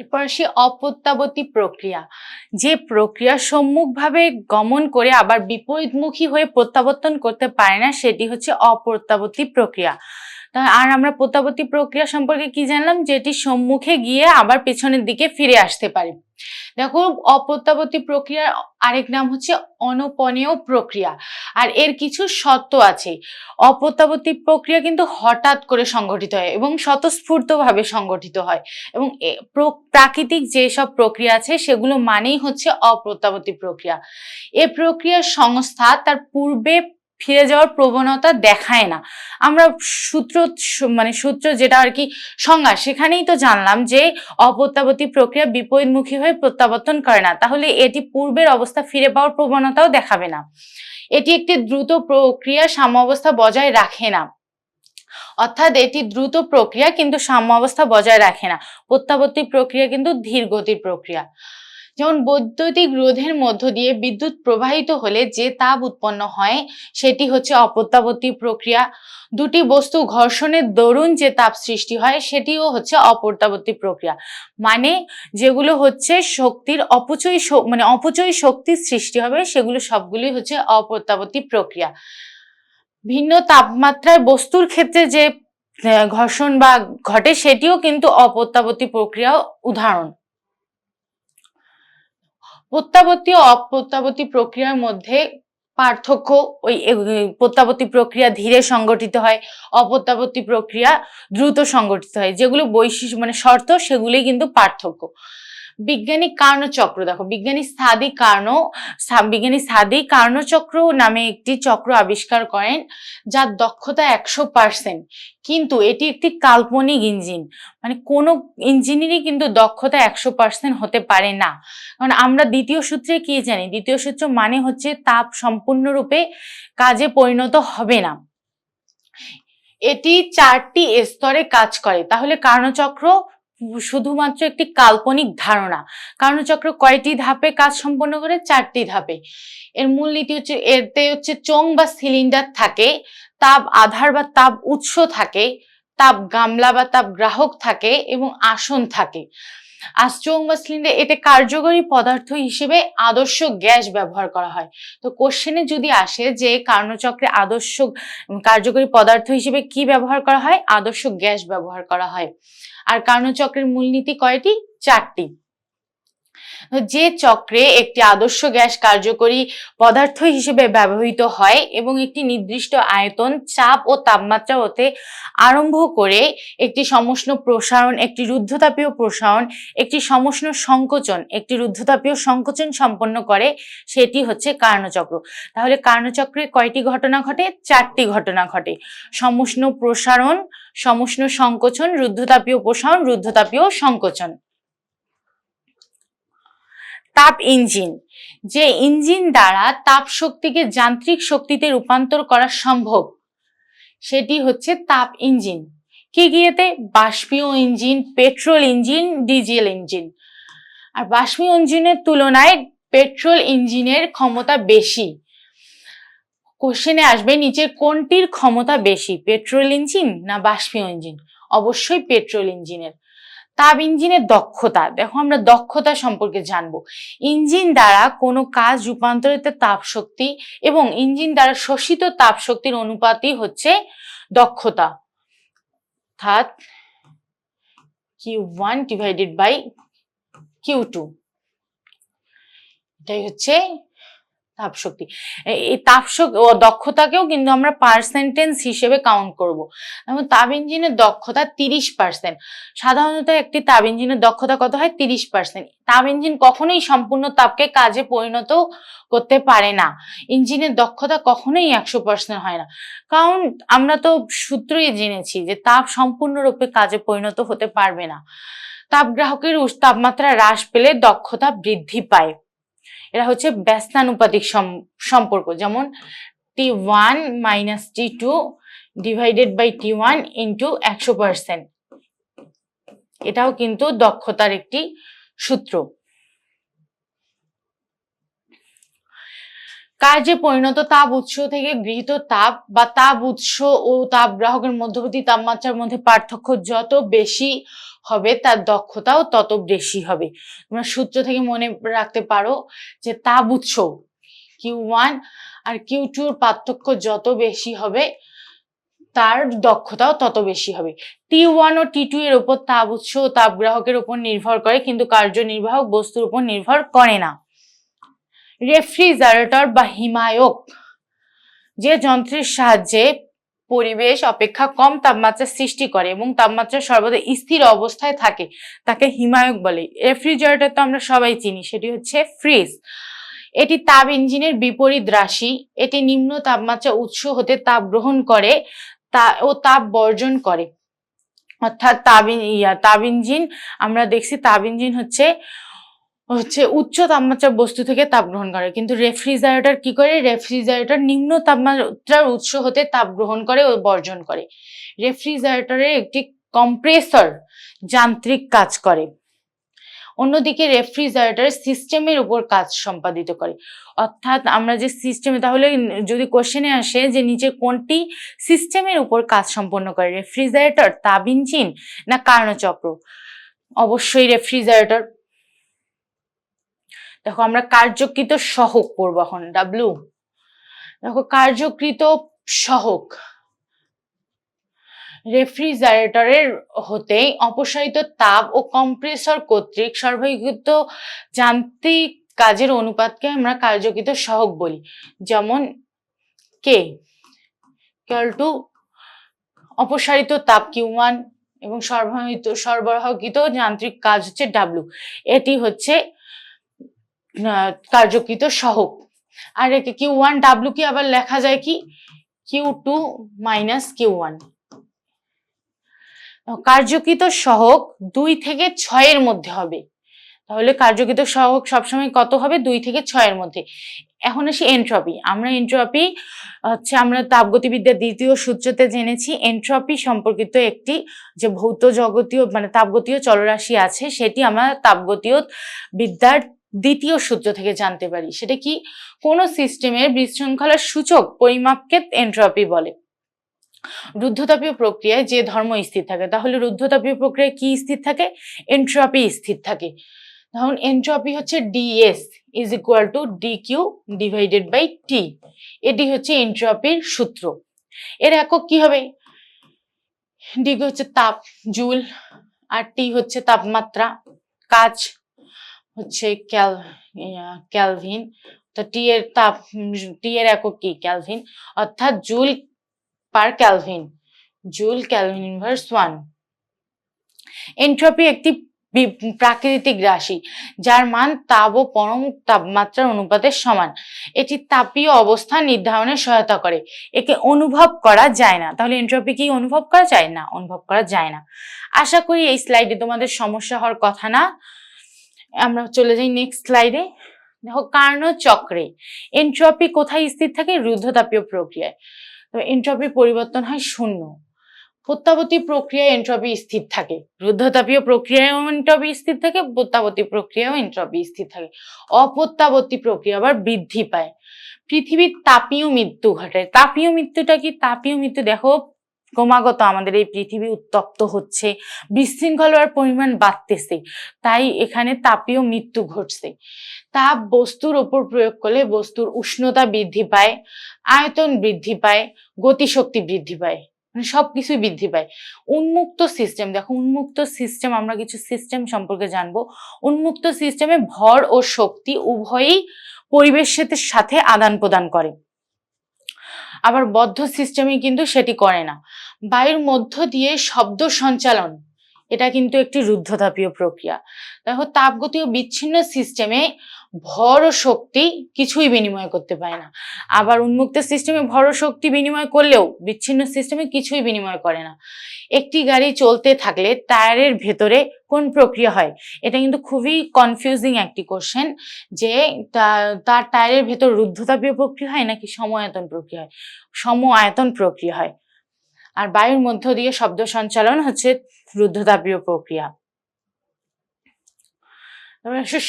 এরপর আসি অপ্রত্যাবর্তী প্রক্রিয়া। যে প্রক্রিয়া সম্মুখভাবে গমন করে আবার বিপরীতমুখী হয়ে প্রত্যাবর্তন করতে পারে না, সেটি হচ্ছে অপ্রত্যাবর্তী প্রক্রিয়া। আর আমরা প্রত্যাবর্তী প্রক্রিয়া সম্পর্কে কি জানলাম? যেটি সম্মুখে গিয়ে আবার পেছনের দিকে ফিরে আসতে পারে। দেখো, অপ্রত্যাবর্তী প্রক্রিয়ার আরেক নাম হচ্ছে অনপনেয় প্রক্রিয়া। আর এর কিছু শর্ত আছে। অপ্রত্যাবর্তী প্রক্রিয়া কিন্তু হঠাৎ করে সংগঠিত হয় এবং স্বতঃস্ফূর্তভাবে সংগঠিত হয় এবং প্রাকৃতিক যেসব প্রক্রিয়া আছে, সেগুলো মানেই হচ্ছে অপ্রত্যাবর্তী প্রক্রিয়া। এ প্রক্রিয়ার সংস্থা তার পূর্বে ফিরে যাওয়ার প্রবণতা দেখায় না। আমরা সূত্র মানে সূত্র যেটা আর কি সংজ্ঞা, সেখানেই তো জানলাম যে অপ্রত্যাবর্তী প্রক্রিয়া বিপরীতমুখী হয়ে প্রত্যাবর্তন করে না। তাহলে এটি পূর্বের অবস্থা ফিরে পাওয়ার প্রবণতাও দেখাবে না। এটি একটি দ্রুত প্রক্রিয়া সাম্য অবস্থা বজায় রাখে না। অর্থাৎ এটি দ্রুত প্রক্রিয়া কিন্তু সাম্য অবস্থা বজায় রাখে না। প্রত্যাবর্তী প্রক্রিয়া কিন্তু ধীর গতির প্রক্রিয়া। যেমন বৈদ্যুতিক রোধের মধ্য দিয়ে বিদ্যুৎ প্রবাহিত হলে যে তাপ উৎপন্ন হয়, সেটি হচ্ছে অপ্রত্যাবর্তী প্রক্রিয়া। দুটি বস্তু ঘর্ষণের দরুন যে তাপ সৃষ্টি হয়, সেটিও হচ্ছে অপ্রত্যাবর্তী প্রক্রিয়া। মানে যেগুলো হচ্ছে শক্তির অপচয় মানে অপচয় শক্তির সৃষ্টি হবে, সেগুলো সবগুলি হচ্ছে অপ্রত্যাবর্তী প্রক্রিয়া। ভিন্ন তাপমাত্রায় বস্তুর ক্ষেত্রে যে ঘর্ষণ বা ঘটে, সেটিও কিন্তু অপ্রত্যাবর্তী প্রক্রিয়া উদাহরণ। প্রত্যাবর্তী ও অপ্রত্যাবর্তী প্রক্রিয়ার মধ্যে পার্থক্য ওই প্রত্যাবর্তী প্রক্রিয়া ধীরে সংগঠিত হয়, অপ্রত্যাবর্তী প্রক্রিয়া দ্রুত সংগঠিত হয়। যেগুলো বৈশিষ্ট্য মানে শর্ত, সেগুলোই কিন্তু পার্থক্য। বিজ্ঞানী কার্ণচক্র দেখো বিজ্ঞানী সাদি কার্ণ বিজ্ঞানী সাদি কার্ণচক্র নামে একটি চক্র আবিষ্কার করেন, যার দক্ষতা একশো পার্সেন্ট কিন্তু এটি একটি কাল্পনিক ইঞ্জিন মানে কোনো ইঞ্জিনেরই কিন্তু দক্ষতা একশো পার্সেন্ট হতে পারে না। কারণ আমরা দ্বিতীয় সূত্রে কি জানি? দ্বিতীয় সূত্র মানে হচ্ছে তাপ সম্পূর্ণরূপে কাজে পরিণত হবে না। এটি চারটি স্তরে কাজ করে। তাহলে কার্ণচক্র শুধুমাত্র একটি কাল্পনিক ধারণা। কার্ণচক্র কয়টি ধাপে কাজ সম্পন্ন করে? চারটি ধাপে। এর মূলনীতি হচ্ছে, এতে হচ্ছে চোং বা সিলিন্ডার থাকে, তাপ আধার বা তাপ উৎস থাকে, তাপ গামলা বা তাপ গ্রাহক থাকে এবং আসন থাকে। আর চোং বা সিলিন্ডার এতে কার্যকরী পদার্থ হিসেবে আদর্শ গ্যাস ব্যবহার করা হয়। তো কোশ্চেনে যদি আসে যে কার্ণচক্রে আদর্শ কার্যকরী পদার্থ হিসেবে কি ব্যবহার করা হয়? আদর্শ গ্যাস ব্যবহার করা হয়। আর কার্ণচক্রের মূলনীতি কয়টি? চারটি। যে চক্রে একটি আদর্শ গ্যাস কার্যকরী পদার্থ হিসেবে ব্যবহৃত হয় এবং একটি নির্দিষ্ট আয়তন, চাপ ও তাপমাত্রা হতে আরম্ভ করে একটি সমষ্ণ প্রসারণ, একটি রুদ্ধতাপীয় প্রসারণ, একটি সমষ্ণ সংকোচন, একটি রুদ্ধতাপীয় সংকোচন সম্পন্ন করে, সেটি হচ্ছে কার্ণচক্র। তাহলে কার্ণচক্রে কয়টি ঘটনা ঘটে? চারটি ঘটনা ঘটে। সমষ্ণ প্রসারণ সমষ্ণ সংকোচন, রুদ্ধতাপীয় প্রসারণ রুদ্ধতাপীয় সংকোচন। তাপ ইঞ্জিন। যে ইঞ্জিন দ্বারা তাপ শক্তিকে যান্ত্রিক শক্তিতে রূপান্তর করা সম্ভব, সেটি হচ্ছে তাপ ইঞ্জিন। কি গিয়েতে? বাষ্পীয় engine, petrol engine, diesel engine. আর বাষ্পীয় ইঞ্জিনের তুলনায় পেট্রোল ইঞ্জিনের ক্ষমতা বেশি। কোশ্চেনে আসবে, নিচের কোনটির ক্ষমতা বেশি পেট্রোল ইঞ্জিন না বাষ্পীয় ইঞ্জিন অবশ্যই পেট্রোল ইঞ্জিনের তাপ ইঞ্জিনের দক্ষতা, দেখো আমরা দক্ষতা সম্পর্কে জানব। ইঞ্জিন দ্বারা কোনো কাজ রূপান্তরিত তাপ শক্তি এবং ইঞ্জিন দ্বারা শোষিত তাপ শক্তির অনুপাতই হচ্ছে দক্ষতা। অর্থাৎ Q one divided by Q two এটাই হচ্ছে তাপ শক্তি এ- এই তাপ দক্ষতাকেও কিন্তু আমরা পার্সেন্টেজ হিসেবে কাউন্ট করব। এবং তাপ ইঞ্জিনের দক্ষতা তিরিশ পার্সেন্ট সাধারণত একটি তাপ ইঞ্জিনের দক্ষতা কত হয়? তিরিশ পার্সেন্ট তাপ ইঞ্জিন কখনোই সম্পূর্ণ তাপকে কাজে পরিণত করতে পারে না। ইঞ্জিনের দক্ষতা কখনোই একশো পার্সেন্ট হয় না। কারণ আমরা তো সূত্রই জেনেছি যে তাপ সম্পূর্ণরূপে কাজে পরিণত হতে পারবে না। তাপগ্রাহকের তাপমাত্রা হ্রাস পেলে দক্ষতা বৃদ্ধি পায়। এটা হচ্ছে ব্যস্তানুপাতিক সম- সম্পর্ক। যেমন T one minus T two divided by T one into একশো পার্সেন্ট এটাও কিন্তু দক্ষতার একটি সূত্র। কার্যে পরিণত তাপ উৎস থেকে গৃহীত তাপ বা তাপ উৎস ও তাপ গ্রাহকের মধ্যবর্তী তাপমাত্রার মধ্যে পার্থক্য যত বেশি হবে তার দক্ষতাও তত বেশি হবে। তোমরা সূত্র থেকে মনে রাখতে পারো যে তাপ উৎস কিউ ওয়ান আর কিউ টুর পার্থক্য যত বেশি হবে তার দক্ষতাও তত বেশি হবে। টি ওয়ান ও টি টু এর উপর তাপ উৎস ও তাপ গ্রাহকের উপর নির্ভর করে কিন্তু কার্যনির্বাহক বস্তুর উপর নির্ভর করে না। রেফ্রিজারেটর বা হিমায়ক, যে যন্ত্রের সাহায্যে পরিবেশ অপেক্ষা কম তাপমাত্রা সৃষ্টি করে এবং তাপমাত্রা সর্বদা স্থির অবস্থায় থাকে, তাকে হিমায়ক বলে। রেফ্রিজারেটর তো আমরা সবাই চিনি, সেটি হচ্ছে ফ্রিজ এটি তাপ ইঞ্জিনের বিপরীত রাশি, এটি নিম্ন তাপমাত্রা উৎস হতে তাপ গ্রহণ করে তা ও তাপ বর্জন করে। অর্থাৎ তাপ ইঞ্জিন, আমরা দেখছি তাপ ইঞ্জিন হচ্ছে হচ্ছে উচ্চ তাপমাত্রার বস্তু থেকে তাপ গ্রহণ করে। কিন্তু রেফ্রিজারেটর কি করে? রেফ্রিজারেটর নিম্ন তাপমাত্রার উৎস হতে তাপ গ্রহণ করে ও বর্জন করে। রেফ্রিজারেটরের একটি কম্প্রেসর যান্ত্রিক কাজ করে। অন্যদিকে রেফ্রিজারেটর সিস্টেমের উপর কাজ সম্পাদিত করে। অর্থাৎ আমরা যে সিস্টেমে, তাহলে যদি আসে যে নিচে কোনটি সিস্টেমের উপর কাজ সম্পন্ন করে? রেফ্রিজারেটর, তাপ ইঞ্জিন না কার্ণচক্র অবশ্যই রেফ্রিজারেটর দেখো, আমরা কার্যকৃত সহক পড়ব এখন ডাব্লু দেখো, কার্যকৃত সহক রেফ্রিজারেটরের হতে অপসারিত তাপ ও কম্প্রেসর কর্তৃক সরবরাহিত যান্ত্রিক কাজের অনুপাতকে আমরা কার্যকৃত সহক বলি। যেমন কে টু অপসারিত তাপ কিউ ওয়ান এবং সরবরাহিত সরবরাহকৃত যান্ত্রিক কাজ হচ্ছে ডাব্লু এটি হচ্ছে কার্যকৃত সহক আর একে কিউ ওয়ান ডাব্লু কি আবার লেখা যায় কি? Q two minus Q one কার্যকৃত সহক দুই থেকে ছয়ের মধ্যে হবে। তাহলে কার্যকৃত সহক সবসময় কত হবে? দুই থেকে ছয়ের মধ্যে। এখন আসি এন্ট্রপি আমরা এন্ট্রপি হচ্ছে আমরা তাপগতিবিদ্যার দ্বিতীয় সূত্রতে জেনেছি এন্ট্রপি সম্পর্কিত একটি যে ভৌত জগতীয় মানে তাপগতীয় চলরাশি আছে, সেটি আমরা তাপগতীয় বিদ্যার দ্বিতীয় সূত্র থেকে জানতে পারি। সেটা কি? কোন সিস্টেমের বিশৃঙ্খলার সূচক পরিমাপকে এন্ট্রপি বলে। রুদ্ধতাপীয় প্রক্রিয়ায় যে ধর্ম স্থির থাকে, তাহলে রুদ্ধতাপীয় প্রক্রিয়ায় কি স্থির থাকে? এন্ট্রপি স্থির থাকে। ধরুন এন্ট্রপি হচ্ছে DS is equal to D Q divided by T এটি হচ্ছে এন্ট্রপির সূত্র। এর একক কি হবে? ডি হচ্ছে তাপ জুল আর টি হচ্ছে তাপমাত্রা, কাজ হচ্ছে ক্যাল ক্যালভিন টি এর তাপ, টি এর একক কি? ক্যালভিন। অর্থাৎ joule per kelvin. Joule kelvin inverse one. Entropy একটি প্রাকৃতিক রাশি, যার মান তাপ ও পরম তাপমাত্রার অনুপাতের সমান। এটি তাপীয় অবস্থা নির্ধারণে সহায়তা করে। একে অনুভব করা যায় না। তাহলে এন্ট্রপি কি অনুভব করা যায়? না, অনুভব করা যায় না। আশা করি এই স্লাইডে তোমাদের সমস্যা হওয়ার কথা না। আমরা চলে যাই নেক্সট স্লাইডে দেখো কার্ণ চক্রে। এন্ট্রপি কোথায় স্থির থাকে? রুদ্ধতাপীয় প্রক্রিয়ায়। তো এন্ট্রপি পরিবর্তন হয় শূন্য। প্রত্যাবর্তী প্রক্রিয়ায় এন্ট্রপি স্থির থাকে। রুদ্ধতাপীয় প্রক্রিয়ায় এন্ট্রপি স্থির থাকে, প্রত্যাবর্তী প্রক্রিয়াও এন্ট্রপি স্থির থাকে। অপ্রত্যাবর্তী প্রক্রিয়া আবার বৃদ্ধি পায়। পৃথিবীর তাপীয় মৃত্যু ঘটে তাপীয় মৃত্যুটা কি? তাপীয় মৃত্যু, দেখো ক্রমাগত আমাদের এই পৃথিবী উত্তপ্ত হচ্ছে, বিশৃঙ্খল হওয়ার পরিমাণ বাড়তেছে, তাই এখানে তাপীয় মৃত্যু ঘটছে। তাপ বস্তুর ওপর প্রয়োগ করলে বস্তুর উষ্ণতা বৃদ্ধি পায়, আয়তন বৃদ্ধি পায়, গতিশক্তি বৃদ্ধি পায় মানে সবকিছুই বৃদ্ধি পায়। উন্মুক্ত সিস্টেম দেখো উন্মুক্ত সিস্টেম আমরা কিছু সিস্টেম সম্পর্কে জানব। উন্মুক্ত সিস্টেমে ভর ও শক্তি উভয়ই পরিবেশের সাথে আদান প্রদান করে। আবার বদ্ধ সিস্টেমে কিন্তু সেটি করে না। বায়ুর মধ্য দিয়ে শব্দ সঞ্চালন। এটা কিন্তু একটি রুদ্ধতাপীয় প্রক্রিয়া। দেখো তাপগতীয় বিচ্ছিন্ন সিস্টেমে ভর শক্তি কিছুই বিনিময় করতে পারে না। আবার উন্মুক্ত সিস্টেমে ভর শক্তি বিনিময় করলেও বিচ্ছিন্ন সিস্টেমে কিছুই বিনিময় করে না। একটি গাড়ি চলতে থাকলে টায়ারের ভেতরে কোন প্রক্রিয়া হয়? এটা কিন্তু খুবই কনফিউজিং একটি কোশ্চেন যে তার টায়ারের ভেতর রুদ্ধতাপীয় প্রক্রিয়া হয় নাকি সম আয়তন প্রক্রিয়া হয়? সম আয়তন প্রক্রিয়া হয়। আর বায়ুর মধ্য দিয়ে শব্দ সঞ্চালন হচ্ছে রুদ্ধতাপীয় প্রক্রিয়া।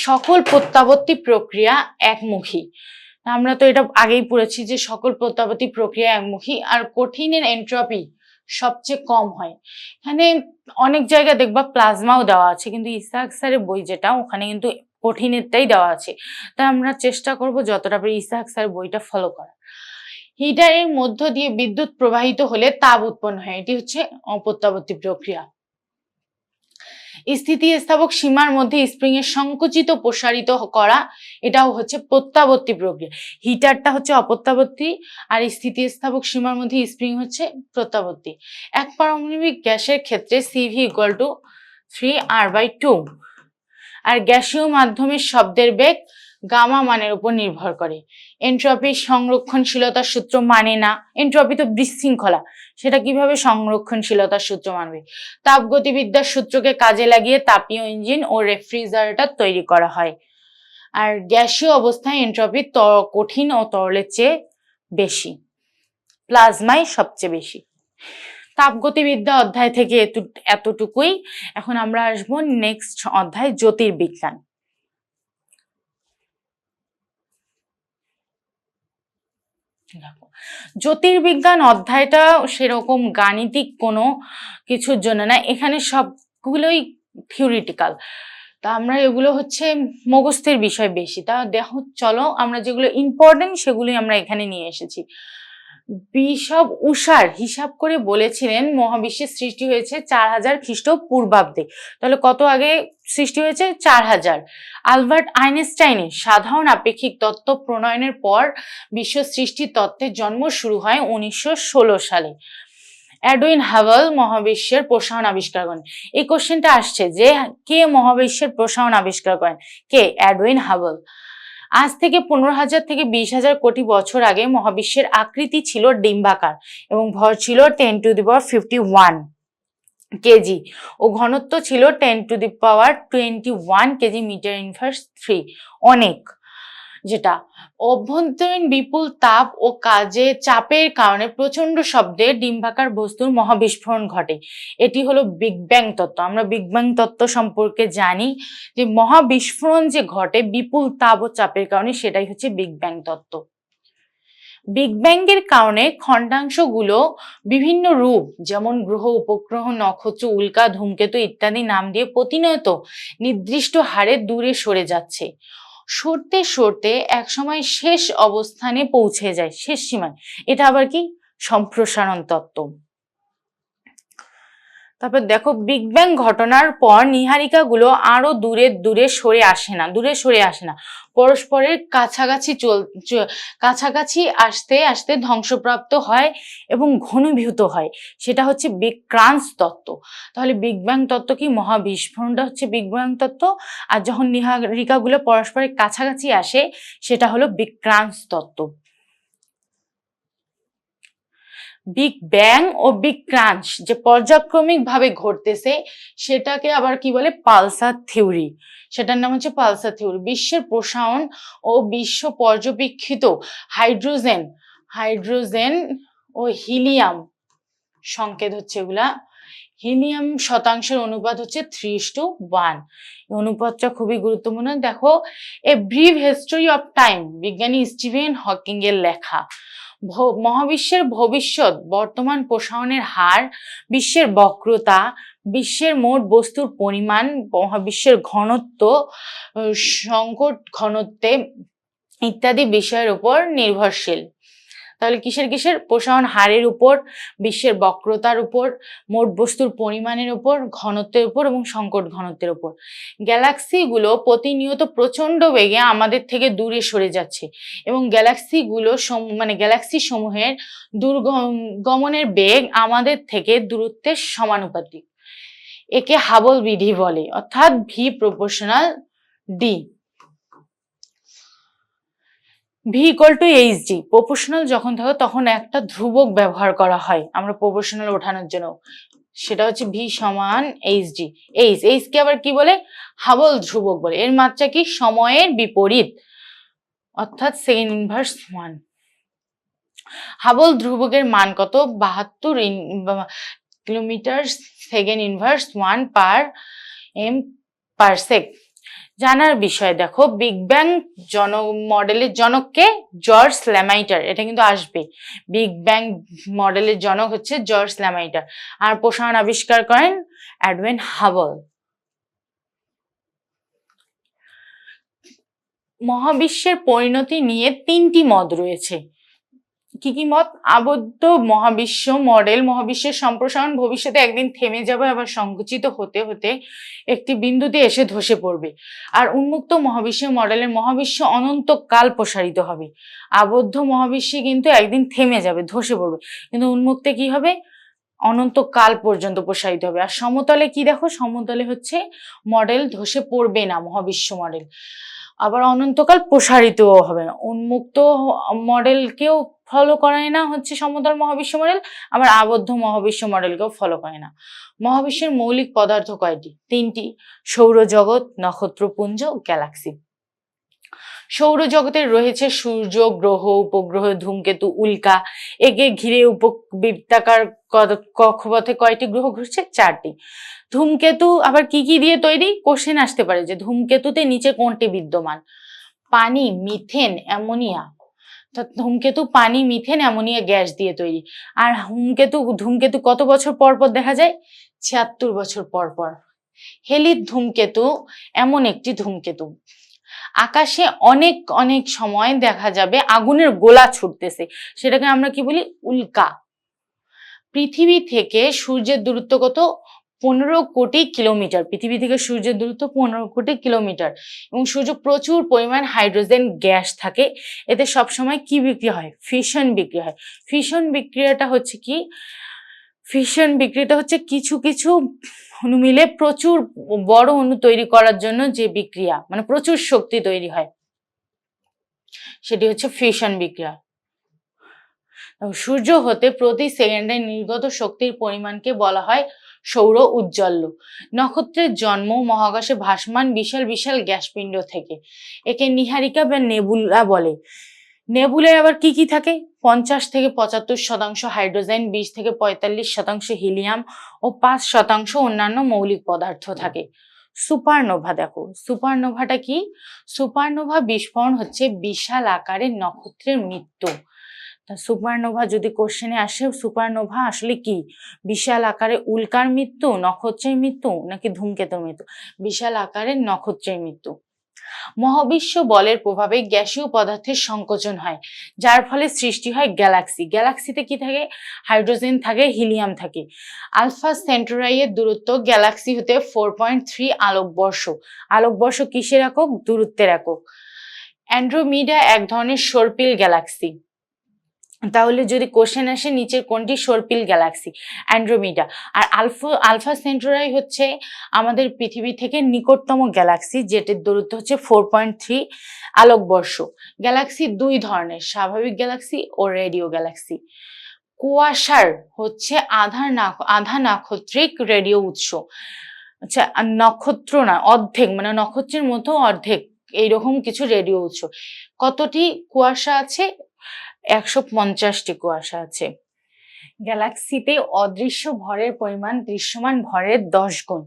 সকল প্রত্যাবর্তী প্রক্রিয়া একমুখী। আমরা তো এটা আগেই পড়েছি যে সকল প্রত্যাবর্তী প্রক্রিয়া একমুখী আর কঠিনের এন্ট্রপি সবচেয়ে কম হয়। এখানে অনেক জায়গায় দেখবা প্লাজমাও দেওয়া আছে, কিন্তু ইসাক স্যারের বই যেটা, ওখানে কিন্তু কঠিনেরটাই দেওয়া আছে। তাই আমরা চেষ্টা করব যতটা পারি ইসাক স্যারের বইটা ফলো করা হিটারের মধ্য দিয়ে বিদ্যুৎ প্রবাহিত হলে তাপ উৎপন্ন হয়। এটি হচ্ছে অপ্রত্যাবর্তী প্রক্রিয়া। স্থিতিস্থাপক সীমার মধ্যে স্প্রিং এর সংকুচিত প্রসারিত করা, এটাও হচ্ছে প্রত্যাবর্তী প্রক্রিয়া। হিটারটা হচ্ছে অপ্রত্যাবর্তী আর স্থিতিস্থাপক সীমার মধ্যে স্প্রিং হচ্ছে প্রত্যাবর্তী। এক পারমাণবিক গ্যাসের ক্ষেত্রে CV equal to three R by two আর গ্যাসীয় মাধ্যমের শব্দের বেগ গামা মানের উপর নির্ভর করে। এন্ট্রপি সংরক্ষণশীলতার সূত্র মানে না। এন্ট্রপি তো বিশৃঙ্খলা। সেটা কীভাবে সংরক্ষণশীলতার সূত্র মানবে? তাপগতিবিদ্যার সূত্রকে কাজে লাগিয়ে তাপীয় ইঞ্জিন ও রেফ্রিজারেটর তৈরি করা হয়। আর গ্যাসীয় অবস্থায় এন্ট্রপি কঠিন ও তরলের চেয়ে বেশি। প্লাজমাই সবচেয়ে বেশি। তাপগতিবিদ্যা অধ্যায় থেকে এতু- এতটুকুই। এখন আমরা আসব নেক্সট অধ্যায় জ্যোতির্বিজ্ঞান। জ্যোতির্বিজ্ঞান অধ্যায়টা সেরকম গাণিতিক কোনো কিছুর জন্য না। এখানে সবগুলোই থিওরিটিক্যাল তা আমরা এগুলো হচ্ছে মগস্থের বিষয় বেশি। তা দেখো, চলো আমরা যেগুলো ইম্পর্টেন্ট সেগুলোই আমরা এখানে নিয়ে এসেছি। বিশপ উষার হিসাব করে বলেছিলেন মহাবিশ্বের সৃষ্টি হয়েছে চার হাজার খ্রিস্ট পূর্বাব্দে তাহলে কত আগে সৃষ্টি হয়েছে? চার হাজার। আলবার্ট আইনস্টাইনের সাধারণ আপেক্ষিক তত্ত্ব প্রণয়নের পর বিশ্ব সৃষ্টি তত্ত্বের জন্ম শুরু হয় উনিশশো ষোলো সালে। অ্যাডউইন হাভেল মহাবিশ্বের প্রসারণ আবিষ্কার করেন। এই কোশ্চেনটা আসছে যে কে মহাবিশ্বের প্রসারণ আবিষ্কার করেন? কে? অ্যাডউইন হাভেল আজ থেকে পনেরো হাজার থেকে বিশ হাজার কোটি বছর আগে মহাবিশ্বের আকৃতি ছিল ডিম্বাকার এবং ভর ছিল ten to the power fifty one KG ও ঘনত্ব ছিল ten to the power twenty one KG metre inverse three অনেক যেটা অভ্যন্তরীণ বিপুল তাপ ও কাজে চাপের কারণে প্রচণ্ড শব্দে ডিম্বাকার বস্তুর মহাবিস্ফোরণ ঘটে। এটি হলো বিগ ব্যাং তত্ত্ব। আমরা বিগ ব্যাং তত্ত্ব সম্পর্কে জানি যে মহাবিস্ফোরণ যে ঘটে বিপুল তাপ ও চাপের কারণে সেটাই হচ্ছে বিগ ব্যাং তত্ত্ব। বিগ ব্যাংয়ের কারণে খণ্ডাংশগুলো বিভিন্ন রূপ, যেমন গ্রহ, উপগ্রহ, নক্ষত্র, উল্কা, ধূমকেতু ইত্যাদি নাম দিয়ে প্রতিনিয়ত নির্দিষ্ট হারে দূরে সরে যাচ্ছে। সরতে সরতে একসময় শেষ অবস্থানে পৌঁছে যায় শেষ সীমায়। এটা আবার কি? সম্প্রসারণ তত্ত্ব। তারপর দেখো বিগ ব্যাং ঘটনার পর নিহারিকাগুলো আরও দূরে দূরে সরে আসে না, দূরে সরে আসে না। পরস্পরের কাছাকাছি চল কাছাকাছি আসতে আসতে ধ্বংসপ্রাপ্ত হয় এবং ঘনীভূত হয়। সেটা হচ্ছে বিগ ক্রান্স তত্ত্ব। তাহলে বিগ ব্যাং তত্ত্ব কি? মহাবিস্ফোরণটা হচ্ছে বিগ ব্যাং তত্ত্ব। আর যখন নিহারিকাগুলো পরস্পরের কাছাকাছি আসে, সেটা হলো বিগ ক্রান্স তত্ত্ব। বিগ ব্যাং ও বিগ ক্রাঞ্চ যে পর্যায়ক্রমিক ভাবে ঘটতেছে, সেটাকে আবার কি বলে? Pulsar theory. সেটার নাম হচ্ছে পালসার থিওরি। বিশ্বের প্রসারণ ও বিশ্ব পর্যবেক্ষিত হাইড্রোজেন হাইড্রোজেন ও হিলিয়াম সংকেত হচ্ছে এগুলা। হিলিয়াম শতাংশের অনুপাত হচ্ছে থ্রি টু ওয়ান। অনুপাতটা খুবই গুরুত্বপূর্ণ। দেখো a brief history of time বিজ্ঞানী স্টিভেন হকিং এর লেখা। মহাবিশ্বের ভবিষ্যৎ, বর্তমান প্রসারণের হার, বিশ্বের বক্রতা, বিশ্বের মোট বস্তুর পরিমাণ, মহাবিশ্বের ঘনত্ব সংকট ঘনত্বে ইত্যাদি বিষয়ের উপর নির্ভরশীল। তাহলে কিসের কিসের? প্রসারণ হারের উপর, বিশ্বের বক্রতার উপর, মোট বস্তুর পরিমাণের উপর, ঘনত্বের উপর এবং সংকট ঘনত্বের উপর। গ্যালাক্সিগুলো প্রতিনিয়ত প্রচণ্ড বেগে আমাদের থেকে দূরে সরে যাচ্ছে এবং গ্যালাক্সিগুলো মানে গ্যালাক্সি সমূহের দুর্গমনের বেগ আমাদের থেকে দূরত্বের সমানুপাতিক। একে হাবল বিধি বলে, অর্থাৎ V proportional D. V equal to H D proportional যখন থাকে তখন একটা ধ্রুবক ব্যবহার করা হয়, আমরা প্রপোর্শনাল ওঠানোর জন্য। সেটা হচ্ছে ভি সমান এইচ ডি এইচ এইচ কে আবার কি বলে? হাবল ধ্রুবক বলে। এর মাত্রা কি? সময়ের বিপরীত। অর্থাৎ সেকেন্ড ইনভার্স ওয়ান হাবল ধ্রুবকের মান কত? বাহাত্তর kilometre second inverse one per M per sec জানার বিষয় দেখো বিগ ব্যাং জন মডেলের জনককে জর্জ ল্যামাইটার এটা কিন্তু আসবে বিগ ব্যাং মডেলের জনক হচ্ছে জর্জ ল্যামাইটার আর প্রসারণ আবিষ্কার করেন অ্যাডভেন হাবল মহাবিশ্বের পরিণতি নিয়ে তিনটি মত রয়েছে। কি কি মত? আবদ্ধ মহাবিশ্ব মডেল, মহাবিশ্বের সম্প্রসারণ ভবিষ্যতে একদিন থেমে যাবে, আবার সংকুচিত হতে হতে একটি বিন্দুতে এসে ধসে পড়বে। আর উন্মুক্ত মহাবিশ্ব মডেলের মহাবিশ্ব অনন্তকাল প্রসারিত হবে। আবদ্ধ মহাবিশ্বে কিন্তু একদিন থেমে যাবে, ধসে পড়বে। কিন্তু উন্মুক্তে কি হবে? অনন্তকাল পর্যন্ত প্রসারিত হবে। আর সমতলে কি দেখো? সমতলে হচ্ছে মডেল, ধসে পড়বে না মহাবিশ্ব মডেল। আবার অনন্তকাল প্রসারিতও হবে না। উন্মুক্ত মডেলকেও ফলো করে না হচ্ছে সমতল মহাবিশ্ব মডেল, আবার আবদ্ধ মহাবিশ্ব মডেলকেও ফলো করে না। মহাবিশ্বের মৌলিক পদার্থ কয়টি? তিনটি, সৌরজগৎ, নক্ষত্রপুঞ্জ ও গ্যালাক্সি সৌরজগতের রয়েছে সূর্য, গ্রহ, উপগ্রহ, ধূমকেতু, উল্কা। একে ঘিরে উপবৃত্তাকার কক্ষপথে কয়টি গ্রহ ঘুরছে? চারটি। ধূমকেতু আবার কি কি দিয়ে তৈরি? কোশ্চেন আসতে পারে যে ধূমকেতুতে নিচে কোনটি বিদ্যমান? পানি, মিথেন, অ্যামোনিয়া। ধূমকেতু, পানি, মিথেন, অ্যামোনিয়া, গ্যাস দিয়ে তৈরি। আর ধূমকেতু ধূমকেতু কত বছর পর পর দেখা যায়? ছিয়াত্তর বছর পর পর। হেলির ধূমকেতু এমন একটি ধূমকেতু। আকাশে অনেক অনেক সময় দেখা যাবে আগুনের গোলা ছুটতেছে। সেটাকে আমরা কি বলি? উল্কা। পৃথিবী থেকে সূর্যের দূরত্ব কত? পনেরো কোটি কিলোমিটার। পৃথিবী থেকে সূর্যের দূরত্ব পনেরো কোটি কিলোমিটার। এবং সূর্য প্রচুর পরিমাণ হাইড্রোজেন, গ্যাস থাকে। এতে সবসময় কি বিক্রি হয়? ফিশন বিক্রি হয়। ফিশন বিক্রিয়াটা হচ্ছে কি? ফিশন বিক্রিয়াটা হচ্ছে কিছু কিছু অণু মিলে প্রচুর বড় অণু তৈরি করার জন্য যে বিক্রিয়া মানে প্রচুর শক্তি তৈরি হয়, সেটি হচ্ছে ফিশন বিক্রিয়া। সূর্য হতে প্রতি সেকেন্ডে নির্গত শক্তির পরিমাণকে বলা হয় সৌর উজ্জ্বল্য। নক্ষত্রের জন্ম মহাকাশে ভাসমান বিশাল বিশাল গ্যাসপিণ্ড থেকে, একে নিহারিকা বা নেবুলা বলে। নেবুলায় আবার কি কি থাকে? পঞ্চাশ থেকে পঁচাত্তর শতাংশ হাইড্রোজেন, বিশ থেকে পঁয়তাল্লিশ শতাংশ হিলিয়াম ও পাঁচ শতাংশ অন্যান্য মৌলিক পদার্থ থাকে। সুপারনোভা দেখো, সুপারনোভাটা কি? সুপারনোভা বিস্ফোরণ হচ্ছে বিশাল আকারের নক্ষত্রের মৃত্যু। তা সুপারনোভা যদি কোশ্চেনে আসে, সুপারনোভা আসলে কি? বিশাল আকারে উল্কার মৃত্যু, নক্ষত্রের মৃত্যু, নাকি ধূমকেতুর মৃত্যু? বিশাল আকারের নক্ষত্রের মৃত্যু। মহাবিশ্ব বলের প্রভাবে গ্যাসীয় পদার্থের সংকোচন হয়, যার ফলে সৃষ্টি হয় গ্যালাক্সি। গ্যালাক্সিতে কি থাকে? হাইড্রোজেন থাকে, হিলিয়াম থাকে। আলফা সেন্টোরাইয়ের দূরত্ব গ্যালাক্সি হতে ফোর পয়েন্ট থ্রি আলোকবর্ষ। আলোকবর্ষ কিসের একক? দূরত্বের একক। অ্যান্ড্রোমিডা এক ধরনের সর্পিল গ্যালাক্সি। তাহলে যদি কোশ্চেন আসে, নিচের কোনটি? সর্পিল গ্যালাক্সি, অ্যান্ড্রোমিডা। আর আলফা আলফা সেন্টোরাই হচ্ছে আমাদের পৃথিবী থেকে নিকটতম গ্যালাক্সি, যেটির দূরত্ব হচ্ছে ফোর পয়েন্ট থ্রি আলোকবর্ষ। গ্যালাক্সি দুই ধরনের, স্বাভাবিক গ্যালাক্সি ও রেডিও গ্যালাক্সি। কুয়াশার হচ্ছে আধা না আধা নাক্ষত্রিক রেডিও উৎস। আচ্ছা নক্ষত্র না, অর্ধেক মানে নক্ষত্রের মতো অর্ধেক, এইরকম কিছু রেডিও উৎস। কতটি কুয়াশা আছে? একশো পঞ্চাশটি কুয়াশা আছে। গ্যালাক্সিতে অদৃশ্য ভরের পরিমাণ দৃশ্যমান ভরের দশ গুণ।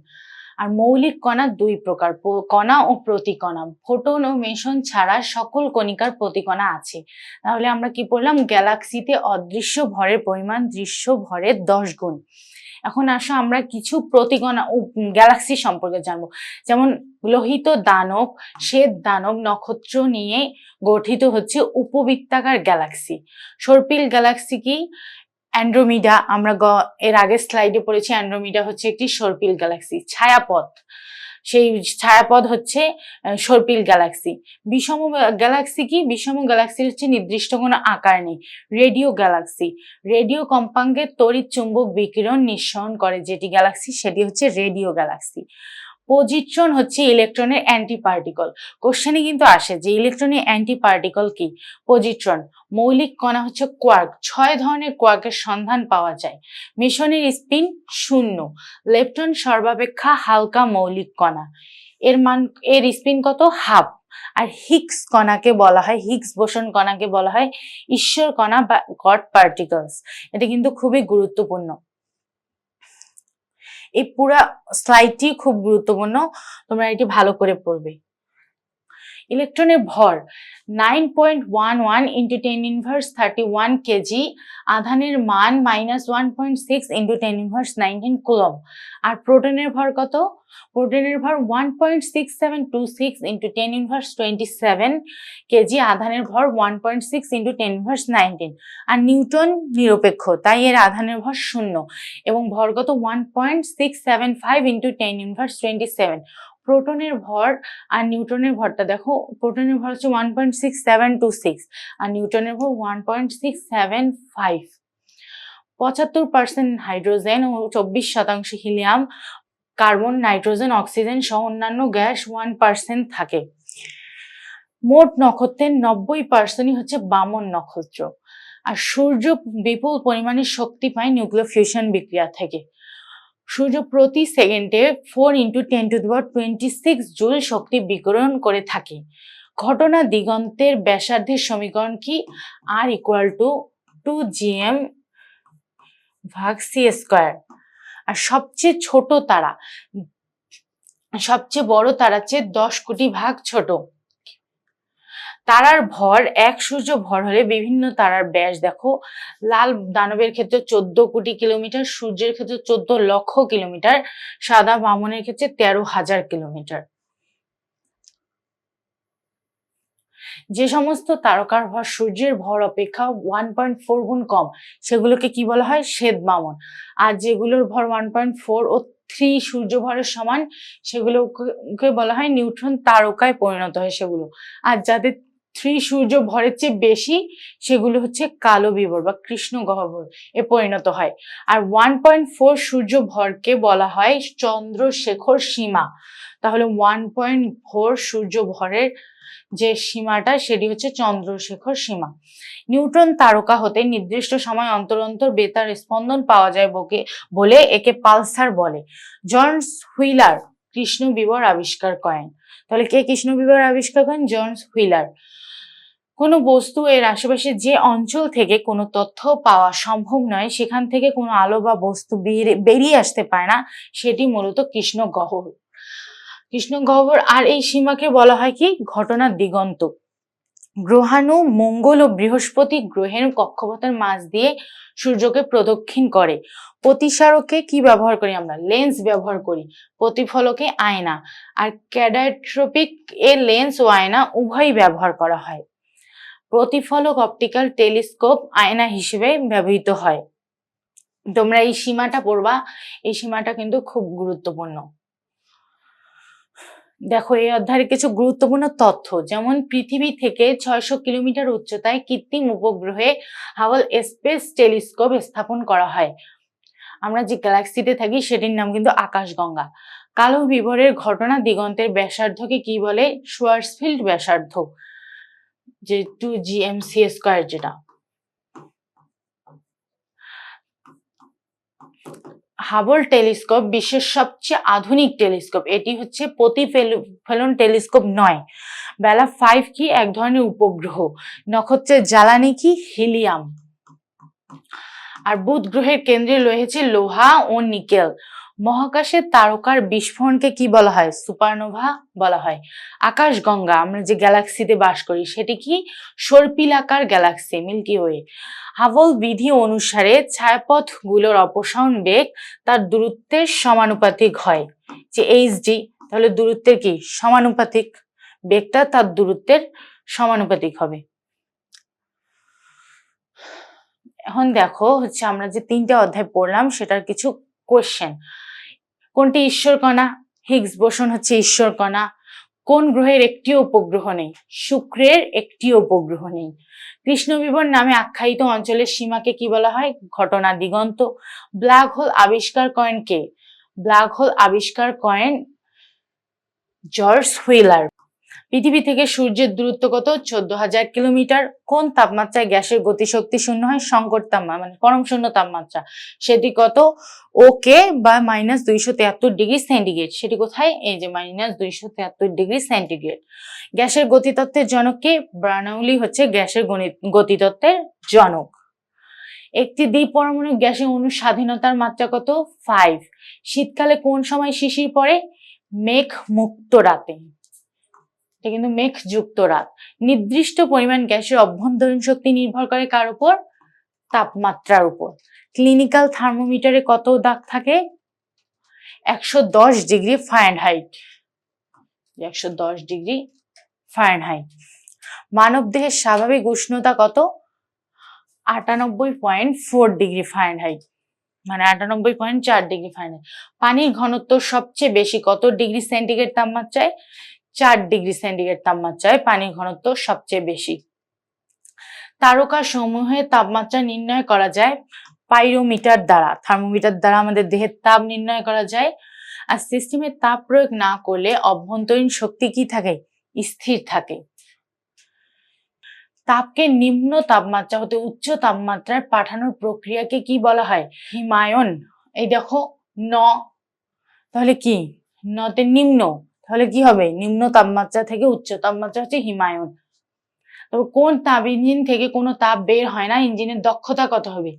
আর মৌলিক কণা দুই প্রকার কণা ও প্রতিকণা। ফোটন ও মেশন ছাড়া সকল কণিকার প্রতিকণা আছে। তাহলে আমরা কি বললাম গ্যালাক্সিতে অদৃশ্য ভরের পরিমাণ দৃশ্য ভরের দশ গুণ। এখন আসো, আমরা কিছু প্রতিগণা গ্যালাক্সি সম্পর্কে জানব। যেমন লোহিত দানব, শ্বেত দানব নক্ষত্র নিয়ে গঠিত হচ্ছে উপবৃত্তাকার গ্যালাক্সি। সর্পিল গ্যালাক্সি কি? অ্যান্ড্রোমিডা, আমরা এর আগে স্লাইডে পড়েছি, অ্যান্ড্রোমিডা হচ্ছে একটি সর্পিল গ্যালাক্সি, ছায়াপথ। সেই ছায়াপথ হচ্ছে সর্পিল গ্যালাক্সি। বিষম গ্যালাক্সি কি? বিষম গ্যালাক্সির হচ্ছে নির্দিষ্ট কোনো আকার নেই। Radio Galaxy. রেডিও কম্পাঙ্গের তড়িৎ চুম্বক বিকিরণ নিঃসরণ করে যেটি গ্যালাক্সি, সেটি হচ্ছে রেডিও গ্যালাক্সি। পজিট্রন হচ্ছে ইলেকট্রনের অ্যান্টি পার্টিকল কোশ্চেনে কিন্তু আসে যে ইলেকট্রনের অ্যান্টি পার্টিকল কি? পজিট্রন মৌলিক কণা হচ্ছে কোয়ার্ক ছয় ধরনের কোয়ার্কের সন্ধান পাওয়া যায়। মিশনের স্পিন শূন্য লেপটন সর্বাপেক্ষা হালকা মৌলিক কণা। এর মান, এর স্পিন কত? হাফ আর হিক্স কণাকে বলা হয় হিক্স বোসন কণাকে বলা হয়, ঈশ্বর কণা বা গড পার্টিকলস এটা কিন্তু খুবই গুরুত্বপূর্ণ। এই পুরা স্লাইডটি খুব গুরুত্বপূর্ণ। তোমরা এটি ভালো করে পড়বে। ইলেকট্রনের ভর nine point one one into ten inverse thirty one KG আধানের মান minus one point six into ten inverse nineteen coulomb আর প্রোটনের ভর কত? প্রোটনের ভর one point six seven two six into ten inverse twenty seven KG আধানের ভর one point six into ten inverse nineteen আর Newton নিরপেক্ষ, তাই এর আধানের ভর শূন্য। এবং ভর কত? One point six seven five into ten inverse twenty seven প্রোটনের ভর আর নিউটনের ভরটা দেখো প্রোটনের ভর হচ্ছে one point six seven two six আর নিউটনের ভর one point six seven five পঁচাত্তর পার্সেন্ট হাইড্রোজেন ও চব্বিশ শতাংশ হিলিয়াম কার্বন নাইট্রোজেন অক্সিজেন সহ অন্যান্য গ্যাস ওয়ান পার্সেন্ট থাকে। মোট নক্ষত্রের নব্বই পার্সেন্টই হচ্ছে বামন নক্ষত্র। আর সূর্য বিপুল পরিমাণে শক্তি পায় নিউক্লিয় ফিউশন বিক্রিয়া থেকে। সূর্য প্রতি সেকেন্ডে four into ten to the power twenty six joule শক্তি বিকিরণ করে থাকে। ঘটনা দিগন্তের ব্যাসার্ধের সমীকরণ কি? R equal to two GM ভাগ সি স্কোয়ার আর সবচেয়ে ছোট তারা, সবচেয়ে বড় তারা চেয়ে দশ কোটি ভাগ ছোট। তারার ভর, এক সূর্য ভর হলে বিভিন্ন তারার ব্যাস দেখো। লাল দানবের ক্ষেত্রে চোদ্দ কোটি কিলোমিটার, সূর্যের ক্ষেত্রে চোদ্দ লক্ষ কিলোমিটার, সাদা বামনের ক্ষেত্রে তেরো হাজার কিলোমিটার। যে সমস্ত তারকার ভর, সূর্যের ভর অপেক্ষা ওয়ান পয়েন্ট ফোর গুণ কম, সেগুলোকে কি বলা হয়? শ্বেত বামন। আর যেগুলোর ভর ওয়ান পয়েন্ট ফোর ও থ্রি সূর্য ভরের সমান, সেগুলোকে বলা হয় নিউট্রন তারকায় পরিণত হয় সেগুলো। আর যাদের থ্রি সূর্য ভরের চেয়ে বেশি, সেগুলো হচ্ছে কালো বিবর বা কৃষ্ণ গহ্বর এ পরিণত হয়। আর ওয়ান পয়েন্ট ফোর সূর্য ভরকে বলা হয় চন্দ্রশেখর সীমা। তাহলে ওয়ান পয়েন্ট ফোর সূর্য ভরের যে সীমাটা, সেটি হচ্ছে চন্দ্রশেখর সীমা। নিউট্রন তারকা হতে নির্দিষ্ট সময় অন্তর অন্তর বেতার স্পন্দন পাওয়া যায় বকে, বলে একে পালসার বলে। জনস হুইলার কৃষ্ণ বিবর আবিষ্কার করেন। তাহলে কে কৃষ্ণ বিবর আবিষ্কার করেন? Johns Wheeler. কোনো বস্তু এর আশেপাশে যে অঞ্চল থেকে কোনো তথ্য পাওয়া সম্ভব নয়, সেখান থেকে কোনো আলো বা বস্তু বেরিয়ে আসতে পারে না, সেটি মূলত কৃষ্ণ গহ্বর। কৃষ্ণ গহ্বর আর এই সীমাকে বলা হয় কি? ঘটনা দিগন্ত। গ্রহাণু মঙ্গল ও বৃহস্পতি গ্রহের কক্ষপথের মাঝ দিয়ে সূর্যকে প্রদক্ষিণ করে। প্রতিসারকে কি ব্যবহার করি আমরা? লেন্স ব্যবহার করি, প্রতিফলকে আয়না। আর ক্যাডাট্রপিক এ লেন্স ও আয়না উভয়ই ব্যবহার করা হয়। প্রতিফলক অপটিক্যাল টেলিস্কোপ আয়না হিসেবে ব্যবহৃত হয়। তোমরা এই সীমাটা পড়বা, এই সীমাটা কিন্তু খুব গুরুত্বপূর্ণ। দেখো, এই অধ্যায়ের কিছু গুরুত্বপূর্ণ তথ্য, যেমন পৃথিবী থেকে ছয়শো কিলোমিটার উচ্চতায় কৃত্রিম উপগ্রহে হাওয়াল স্পেস টেলিস্কোপ স্থাপন করা হয়। আমরা যে গ্যালাক্সিতে থাকি, সেটির নাম কিন্তু আকাশগঙ্গা। কালো বিবরের ঘটনা দিগন্তের ব্যাসার্ধকে কি বলে? সুয়ার্সফিল্ড ব্যাসার্ধ। যে টু জিএমসি স্কোয়ার যেটা। হাবল টেলিস্কোপ বিশ্বের সবচেয়ে আধুনিক টেলিস্কোপ এটি হচ্ছে প্রতিফলন টেলিস্কোপ নয়। বেলা ফাইভ কি এক ধরনের উপগ্রহ, নক্ষত্রের জ্বালানি কি? হিলিয়াম আর বুধ গ্রহের কেন্দ্রে রয়েছে লোহা ও নিকেল। মহাকাশের তারকার বিস্ফোরণকে কি বলা হয়? সুপারনোভা বলা হয়। আকাশগঙ্গা আমরা যে গ্যালাক্সিতে বাস করি, সেটি কি? সর্পিলাকার গ্যালাক্সি, মিল্কি ওয়ে। হাবল বিধি অনুসারে ছায়াপথগুলোর অপসারণ বেগ তার দূরত্বের সমানুপাতিক হয়। যে এইচডি তাহলে দূরত্বের কি? সমানুপাতিক। বেগটা তার দূরত্বের সমানুপাতিক হবে। এখন দেখো, হচ্ছে আমরা যে তিনটা অধ্যায় পড়লাম, সেটার কিছু কোয়েশ্চেন কোনটি ঈশ্বর কণা হিগস বোসন হচ্ছে ঈশ্বর কণা কোন গ্রহের একটিও উপগ্রহ নেই? শুক্রের একটিও উপগ্রহ নেই। কৃষ্ণবিবর নামে আখ্যায়িত অঞ্চলের সীমাকে কি বলা হয়? ঘটনা দিগন্ত। ব্ল্যাক হোল আবিষ্কার করেন কে? ব্ল্যাক হোল আবিষ্কার করেন জর্জ হুইলার। পৃথিবী থেকে সূর্যের দূরত্ব কত? চোদ্দ হাজার কিলোমিটার। কোন তাপমাত্রায় গ্যাসের গতিশক্তি শূন্য হয়? সংকট তাপমাত্রা মানে পরম শূন্য তাপমাত্রা। সেটি কত? ওকে বা মাইনাস দুইশো তেহাত্তর ডিগ্রি সেন্টিগ্রেড সেটি কোথায়? এই যে মাইনাস দুইশো তেহাত্তর ডিগ্রি সেন্টিগ্রেড গ্যাসের গতিতত্ত্বের জনককে ব্রানাউলি হচ্ছে গ্যাসের গতিতত্ত্বের জনক। একটি দ্বীপ দ্বিপরমাণু গ্যাসের অণু স্বাধীনতার মাত্রা কত? ফাইভ শীতকালে কোন সময় শিশির পড়ে? মেঘ মুক্ত রাতে। এটা কিন্তু মেঘযুক্ত রাত। নির্দিষ্ট পরিমাণ গ্যাসের অভ্যন্তরীণ শক্তি নির্ভর করে কার উপর? তাপমাত্রার উপর। ক্লিনিক্যাল থার্মোমিটারে কত দাগ থাকে? একশো দশ ডিগ্রি ফারেনহাইট। একশো দশ ডিগ্রি ফারেনহাইট। মানব দেহের স্বাভাবিক উষ্ণতা কত? আটানব্বই পয়েন্ট ফোর ডিগ্রি ফারেনহাইট। মানে আটানব্বই পয়েন্ট চার ডিগ্রি ফারেনহাইট। পানির ঘনত্ব সবচেয়ে বেশি কত ডিগ্রি সেন্টিগ্রেড তাপমাত্রায়? চার ডিগ্রি সেন্টিগ্রেড তাপমাত্রায় পানির ঘনত্ব সবচেয়ে বেশি। তারকা সমূহের তাপমাত্রা নির্ণয় করা যায় পাইরোমিটার দ্বারা। থার্মোমিটার দ্বারা আমাদের দেহের তাপ নির্ণয় করা যায়। আর সিস্টেমে তাপ প্রয়োগ না করলে অভ্যন্তরীণ শক্তি কি থাকে? স্থির থাকে। তাপকে নিম্ন তাপমাত্রা হতে উচ্চ তাপমাত্রায় পাঠানোর প্রক্রিয়াকে কি বলা হয়? হিমায়ন। এই দেখো ন। তাহলে কি? নতে নিম্ন। তাহলে কি হবে? নিম্ন তাপমাত্রা থেকে উচ্চ তাপমাত্রা হচ্ছে হিমায়ন। তবে কোন তাপ ইঞ্জিন থেকে কোনো তাপ বের হয় না? ইঞ্জিনের দক্ষতা কত হবে?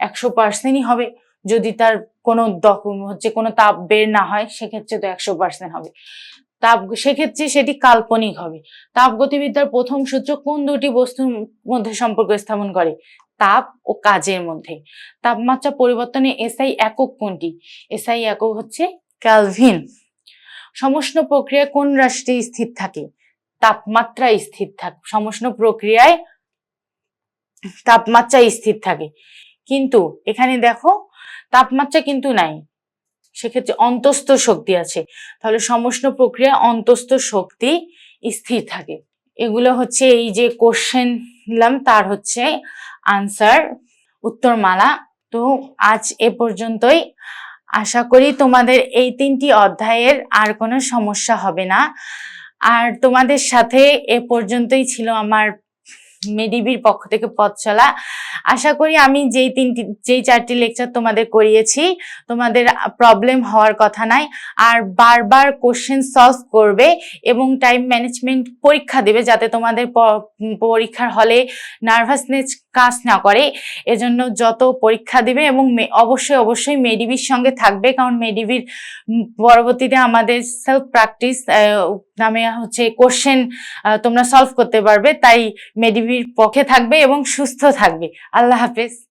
একশো পার্সেন্টই হবে। যদি তার কোনো হচ্ছে কোনো তাপ বের না হয়, সেক্ষেত্রে তো একশো পার্সেন্ট হবে। তাপ, সেক্ষেত্রে সেটি কাল্পনিক হবে। তাপ গতিবিদ্যার প্রথম সূত্র কোন দুটি বস্তুর মধ্যে সম্পর্ক স্থাপন করে? তাপ ও কাজের মধ্যে। তাপমাত্রা পরিবর্তনে এসআই একক কোনটি? এসআই একক হচ্ছে ক্যালভিন। সমষ্ণ প্রক্রিয়া কোন রাষ্ট্রে স্থির থাকে? তাপমাত্রা স্থির থাকে, সমষ্ণ প্রক্রিয়ায় তাপমাত্রা স্থির থাকে। কিন্তু এখানে দেখো, তাপমাত্রা কিন্তু নাই। সেক্ষেত্রে অন্তস্থ শক্তি আছে। তাহলে সমষ্ণ প্রক্রিয়া অন্তস্থ শক্তি স্থির থাকে। এগুলো হচ্ছে এই যে কোশ্চেন নিলাম, তার হচ্ছে আনসার উত্তরমালা। তো আজ এ পর্যন্তই। আশা করি তোমাদের এই তিনটি অধ্যায়ের আর কোনো সমস্যা হবে না। আর তোমাদের সাথে এ পর্যন্তই ছিল আমার মেডিবির পক্ষ থেকে পথ চলা। আশা করি আমি যেই তিনটি, যেই চারটি লেকচার তোমাদের করিয়েছি, তোমাদের প্রবলেম হওয়ার কথা নাই। আর বারবার কোশ্চেন সলভ করবে এবং টাইম ম্যানেজমেন্ট পরীক্ষা দেবে যাতে তোমাদের পরীক্ষার হলে নার্ভাসনেস কাজ না করে। এজন্য যত পরীক্ষা দিবে এবং অবশ্যই অবশ্যই মেডিবির সঙ্গে থাকবে, কারণ মেডিবির পরবর্তীতে আমাদের সেলফ প্র্যাকটিস নামে হচ্ছে কোশ্চেন তোমরা সলভ করতে পারবে। তাই মেডিবির পক্ষে থাকবে এবং সুস্থ থাকবে। আল্লাহ হাফেজ।